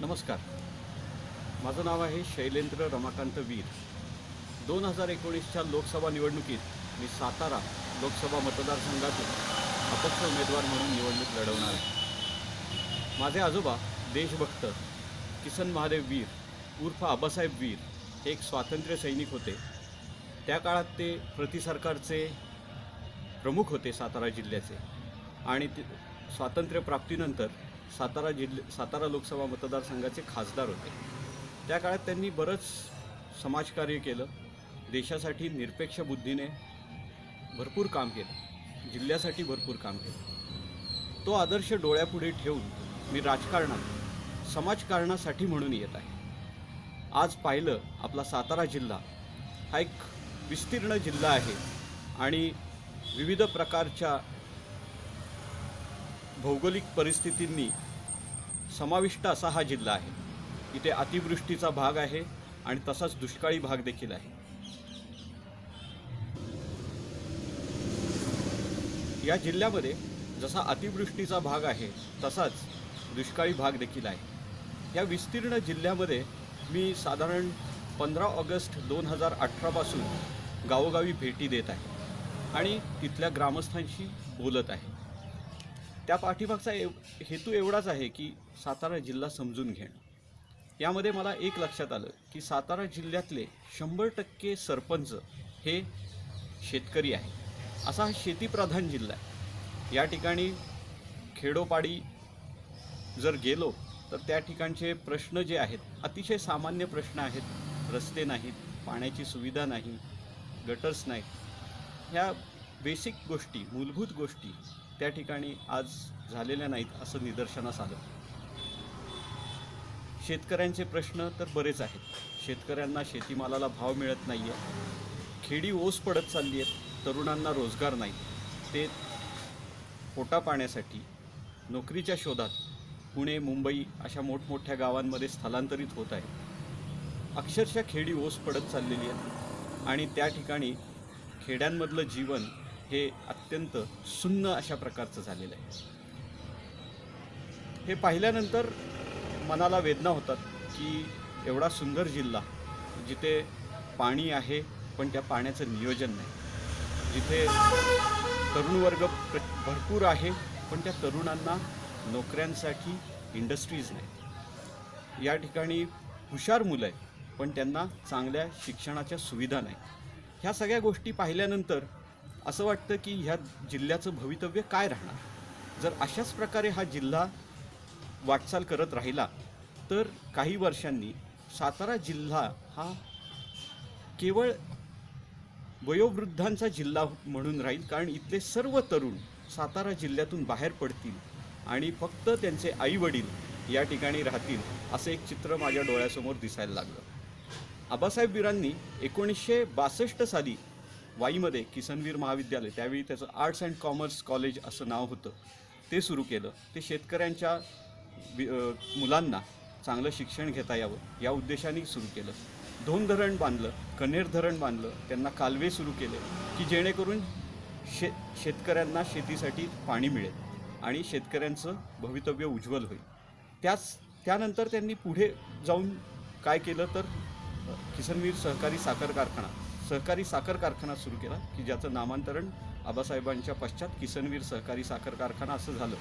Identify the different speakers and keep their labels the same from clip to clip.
Speaker 1: नमस्कार. माझं नाव आहे शैलेंद्र रमाकांत वीर. दोन हजार एकोणीसच्या लोकसभा निवडणुकीत मी सातारा लोकसभा मतदारसंघातून अपक्ष उमेदवार म्हणून निवडणूक लढवणार आहे. माझे आजोबा देशभक्त किसन महादेव वीर उर्फ आबासाहेब वीर हे एक स्वातंत्र्य सैनिक होते. त्या काळात ते प्रतिसरकारचे प्रमुख होते सातारा जिल्ह्याचे. आणि ते स्वातंत्र्यप्राप्तीनंतर सातारा जिल्हे सातारा लोकसभा मतदारसंघाचे खासदार होते. त्या काळात त्यांनी बरंच समाजकार्य केलं. देशासाठी निरपेक्ष बुद्धीने भरपूर काम केलं. जिल्ह्यासाठी भरपूर काम केलं. तो आदर्श डोळ्यापुढे ठेवून मी राजकारणात समाजकारणासाठी म्हणून येत आहे. आज पाहिलं आपला सातारा जिल्हा हा एक विस्तीर्ण जिल्हा आहे आणि विविध प्रकारच्या भौगोलिक परिस्थितींनी समाविष्ट असा हा जिल्हा आहे. इथे अतिवृष्टीचा भाग आहे आणि तसाच दुष्काळी भाग देखील आहे. या जिल्ह्यामध्ये जसा अतिवृष्टीचा भाग आहे तसाच दुष्काळी भाग देखील आहे. या विस्तीर्ण जिल्ह्यामध्ये मी साधारण पंधरा ऑगस्ट दोन हजार अठरापासून गावोगावी भेटी देत आहे आणि तिथल्या ग्रामस्थांशी बोलत आहे. त्या पाठीमागचा एव हेतू एवढाच आहे की सातारा जिल्हा समजून घेणं. यामध्ये मला एक लक्षात आलं की सातारा जिल्ह्यातले शंभर टक्के सरपंच हे शेतकरी आहे असा हा शेतीप्रधान जिल्हा आहे. या ठिकाणी खेडोपाडी जर गेलो तर त्या ठिकाणचे प्रश्न जे आहेत अतिशय सामान्य प्रश्न आहेत. रस्ते नाहीत पाण्याची सुविधा नाही गटर्स नाहीत. ह्या बेसिक गोष्टी मूलभूत गोष्टी त्या ठिकाणी आज झालेल्या नाहीत असं निदर्शनास आलं. शेतकऱ्यांचे प्रश्न तर बरेच आहेत. शेतकऱ्यांना शेतीमालाला भाव मिळत नाही आहे खेडी ओस पडत चालली आहेत तरुणांना रोजगार नाही. ते पोटा पाण्यासाठी नोकरीच्या शोधात पुणे मुंबई अशा मोठमोठ्या गावांमध्ये स्थलांतरित होत आहे अक्षरशः खेडी ओस पडत चाललेली आहे. आणि त्या ठिकाणी खेड्यांमधलं जीवन हे अत्यंत सुन्न अशा प्रकारचं झालेलं आहे. हे पाहिल्यानंतर मनाला वेदना होतात की एवढा सुंदर जिल्हा जिथे पाणी आहे पण त्या पाण्याचं नियोजन नाही. जिथे तरुण वर्ग प्र भरपूर आहे पण त्या तरुणांना नोकऱ्यांसाठी इंडस्ट्रीज नाही. या ठिकाणी हुशार मुलं आहेत पण त्यांना चांगल्या शिक्षणाच्या सुविधा नाही. ह्या सगळ्या गोष्टी पाहिल्यानंतर असं वाटतं की ह्या जिल्ह्याचं भवितव्य काय राहणार? जर अशाच प्रकारे हा जिल्हा वाटचाल करत राहिला तर काही वर्षांनी सातारा जिल्हा हा केवळ वयोवृद्धांचा जिल्हा म्हणून राहील कारण इथले सर्व तरुण सातारा जिल्ह्यातून बाहेर पडतील आणि फक्त त्यांचे आईवडील या ठिकाणी राहतील असं एक चित्र माझ्या डोळ्यासमोर दिसायला लागलं. आबासाहेब वीरांनी एकोणीसशे बासष्ट साली वाईमध्ये किसनवीर महाविद्यालय त्यावेळी त्याचं आर्ट्स अँड कॉमर्स कॉलेज असं नाव होतं. ते सुरू केलं. ते शेतकऱ्यांच्या मुलांना चांगलं शिक्षण घेता यावं या उद्देशाने सुरू केलं. धोन धरण बांधलं कनेर धरण बांधलं त्यांना कालवे सुरू केले की जेणेकरून शे शेतकऱ्यांना शेतीसाठी पाणी मिळेल आणि शेतकऱ्यांचं भवितव्य उज्ज्वल होईल. त्याच त्यानंतर त्यांनी पुढे जाऊन काय केलं तर किसनवीर सहकारी साखर कारखाना सहकारी साखर कारखाना सुरू केला की ज्याचं नामांतरण आबासाहेबांच्या पश्चात किसनवीर सहकारी साखर कारखाना असं झालं.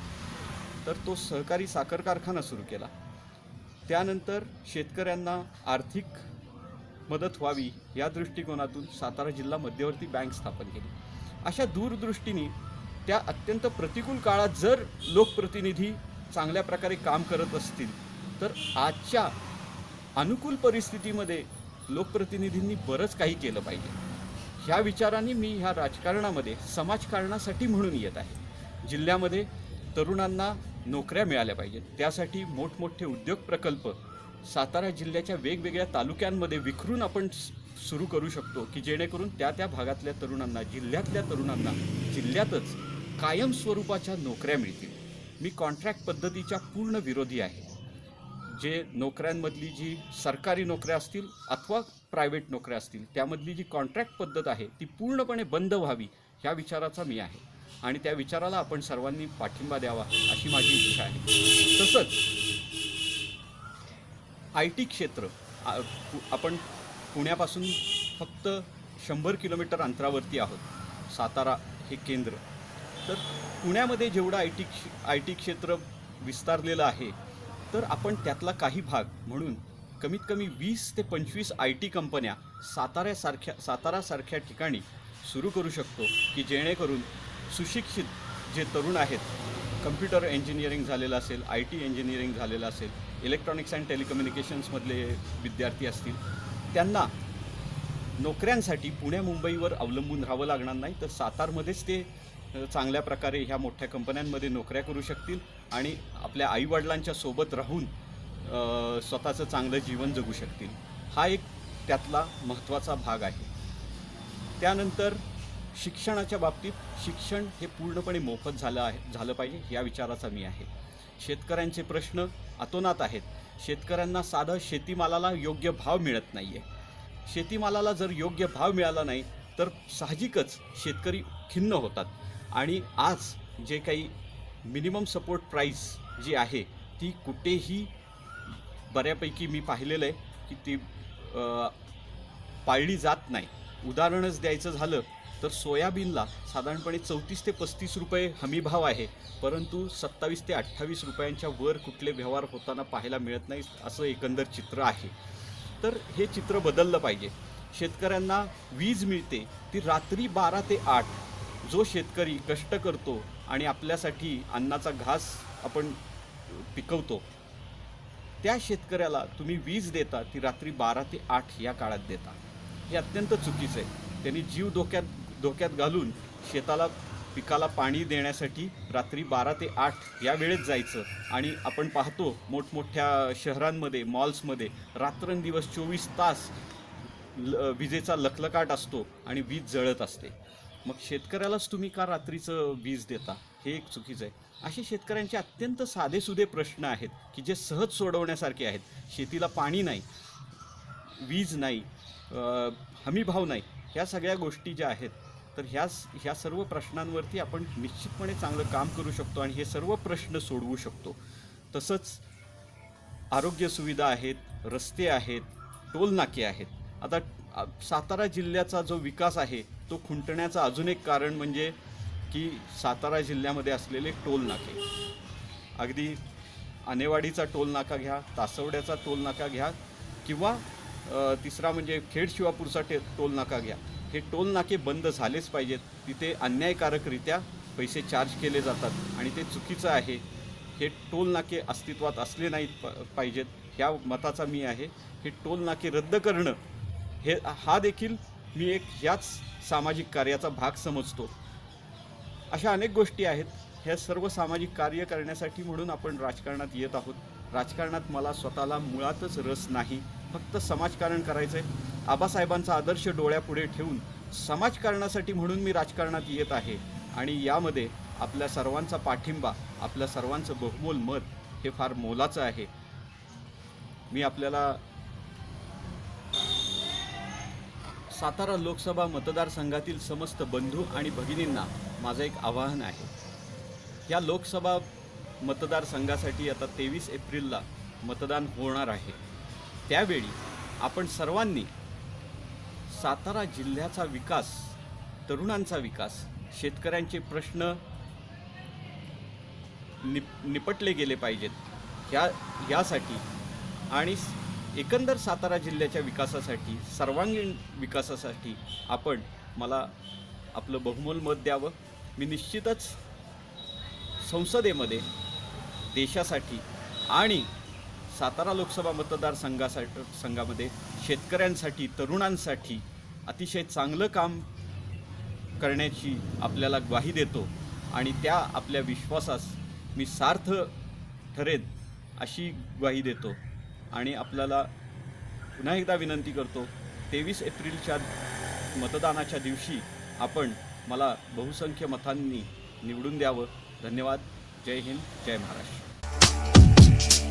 Speaker 1: तर तो सहकारी साखर कारखाना सुरू केला. त्यानंतर शेतकऱ्यांना आर्थिक मदत व्हावी या दृष्टिकोनातून सातारा जिल्हा मध्यवर्ती बँक स्थापन केली. अशा दूरदृष्टीने त्या अत्यंत प्रतिकूल काळात जर लोकप्रतिनिधी चांगल्या प्रकारे काम करत असतील तर आजच्या अनुकूल परिस्थितीमध्ये लोकप्रतिनिधींनी बरंच काही केलं पाहिजे. ह्या विचाराने मी ह्या राजकारणामध्ये समाजकारणासाठी म्हणून येत आहे. जिल्ह्यामध्ये तरुणांना नोकऱ्या मिळाल्या पाहिजेत. त्यासाठी मोठमोठे उद्योग प्रकल्प सातारा जिल्ह्याच्या वेगवेगळ्या तालुक्यांमध्ये विखरून आपण सुरू करू शकतो की जेणेकरून त्या त्या भागातल्या तरुणांना जिल्ह्यातल्या तरुणांना जिल्ह्यातच कायमस्वरूपाच्या नोकऱ्या मिळतील. मी कॉन्ट्रॅक्ट पद्धतीच्या पूर्ण विरोधी आहे. जे नोकऱ्यांमधली जी सरकारी नोकऱ्या असतील अथवा प्रायव्हेट नोकऱ्या असतील त्यामधली जी कॉन्ट्रॅक्ट पद्धत आहे ती पूर्णपणे बंद व्हावी ह्या विचाराचा मी आहे. आणि त्या विचाराला आपण सर्वांनी पाठिंबा द्यावा अशी माझी इच्छा आहे. तसंच आय टी क्षेत्र पु- आपण पुण्यापासून फक्त शंभर किलोमीटर अंतरावरती आहोत सातारा हे केंद्र. तर पुण्यामध्ये जेवढं आय टी आय टी क्षेत्र विस्तारलेलं आहे तर आपण त्यातला काही भाग म्हणून कमीत कमी वीस ते पंचवीस आय टी कंपन्या साताऱ्यासारख्या सातारासारख्या ठिकाणी सुरू करू शकतो की जेणेकरून सुशिक्षित जे तरुण आहेत कम्प्युटर इंजिनिअरिंग झालेलं असेल आय टी इंजिनिअरिंग झालेलं असेल इलेक्ट्रॉनिक्स अँड टेलिकम्युनिकेशन्समधले विद्यार्थी असतील त्यांना नोकऱ्यांसाठी पुण्या मुंबईवर अवलंबून राहावं लागणार नाही. तर सातारमध्येच ते चांगल्या प्रकारे ह्या मोठ्या कंपन्यांमध्ये नोकऱ्या करू शकतील आणि आपल्या आईवडिलांच्या सोबत राहून स्वतःचं चांगलं जीवन जगू शकतील. हा एक त्यातला महत्त्वाचा भाग आहे. त्यानंतर शिक्षणाच्या बाबतीत शिक्षण हे पूर्णपणे मोफत झालं आहे झालं पाहिजे या विचाराचा मी आहे. शेतकऱ्यांचे प्रश्न अतोनात आहेत. शेतकऱ्यांना साधं शेतीमालाला योग्य भाव मिळत नाही आहे शेतीमालाला जर योग्य भाव मिळाला नाही तर साहजिकच शेतकरी खिन्न होतात. आणि आज जे काही मिनिमम सपोर्ट प्राईस जी आहे ती कुठेही बऱ्यापैकी मी पाहिलेलं आहे की ती पाळली जात नाही. उदाहरणच द्यायचं झालं तर सोयाबीनला साधारणपणे चौतीस ते पस्तीस रुपये हमीभाव आहे परंतु सत्तावीस ते अठ्ठावीस रुपयांच्या वर कुठले व्यवहार होताना पाहायला मिळत नाही असं एकंदर चित्र आहे. तर हे चित्र बदललं पाहिजे. शेतकऱ्यांना वीज मिळते ती रात्री बारा ते आठ जो शेतकरी कष्ट करतो आणि आपल्यासाठी अन्नाचा घास आपण पिकवतो त्या शेतकऱ्याला तुम्ही वीज देता ती रात्री बारा ते आठ या काळात देता. हे अत्यंत चुकीचं आहे. त्यांनी जीव धोक्यात धोक्यात घालून शेताला पिकाला पाणी देण्यासाठी रात्री बारा ते आठ या वेळेत जायचं. आणि आपण पाहतो मोठमोठ्या शहरांमध्ये मॉल्समध्ये रात्रंदिवस चोवीस तास ल विजेचा लखलकाट असतो आणि वीज जळत असते. मग शेतकऱ्यालाच तुम्ही का रात्रीचं वीज देता? हे एक चुकीचं आहे. असे शेतकऱ्यांचे अत्यंत साधेसुधे प्रश्न आहेत की जे सहज सोडवण्यासारखे आहेत. शेतीला पाणी नाही वीज नाही हमीभाव नाही ह्या सगळ्या गोष्टी ज्या आहेत तर ह्या ह्या सर्व प्रश्नांवरती आपण निश्चितपणे चांगलं काम करू शकतो आणि हे सर्व प्रश्न सोडवू शकतो. तसंच आरोग्य सुविधा आहेत रस्ते आहेत टोलनाके आहेत. आता सातारा जिल्ह्याचा जो विकास आहे तो खुंटण्याचं अजून एक कारण म्हणजे की सातारा जिल्ह्यामध्ये असलेले टोल नाके. अगदी आनेवाडीचा टोल नाका घ्या तासवड्याचा टोल नाका घ्या किंवा तिसरा म्हणजे खेड शिवापूरचा टे टोल नाका घ्या. हे टोल नाके बंद झालेच पाहिजेत. तिथे अन्यायकारकरित्या पैसे चार्ज केले जातात आणि ते चुकीचं आहे. हे टोल नाके अस्तित्वात असले नाहीत प पाहिजेत. ह्या मताचा मी आहे. हे टोल नाके रद्द करणं हे हा देखील मी एक याच सामाजिक कार्याचा भाग समजतो. अशा अनेक गोष्टी आहेत. ह्या सर्व सामाजिक कार्य करण्यासाठी म्हणून आपण राजकारणात येत आहोत. राजकारणात मला स्वतःला मुळातच रस नाही. फक्त समाजकारण करायचं आहे आबासाहेबांचा आदर्श डोळ्यापुढे ठेवून समाजकारणासाठी म्हणून मी राजकारणात येत आहे. आणि यामध्ये आपल्या सर्वांचा पाठिंबा आपल्या सर्वांचं बहुमोल मत हे फार मोलाचं आहे. मी आपल्याला सातारा लोकसभा मतदारसंघातील समस्त बंधू आणि भगिनींना माझं एक आवाहन आहे. या लोकसभा मतदारसंघासाठी आता तेवीस एप्रिलला मतदान होणार आहे. त्यावेळी आपण सर्वांनी सातारा जिल्ह्याचा विकास तरुणांचा विकास शेतकऱ्यांचे प्रश्न निप निपटले गेले पाहिजेत. ह्या यासाठी आणि एकंदर सातारा जिल्ह्याच्या विकासासाठी सर्वांगीण विकासासाठी आपण मला आपलं बहुमोल मत द्यावं. मी निश्चितच संसदेमध्ये देशासाठी आणि सातारा लोकसभा मतदारसंघासाठी संघामध्ये शेतकऱ्यांसाठी तरुणांसाठी अतिशय चांगलं काम करण्याची आपल्याला ग्वाही देतो आणि त्या आपल्या विश्वासास मी सार्थ ठरेन अशी ग्वाही देतो. आणि आपल्याला पुन्हा एकदा विनंती करतो तेवीस एप्रिलच्या मतदानाच्या दिवशी आपण मला बहुसंख्य मतांनी निवडून द्यावं. धन्यवाद. जय हिंद. जय महाराष्ट्र.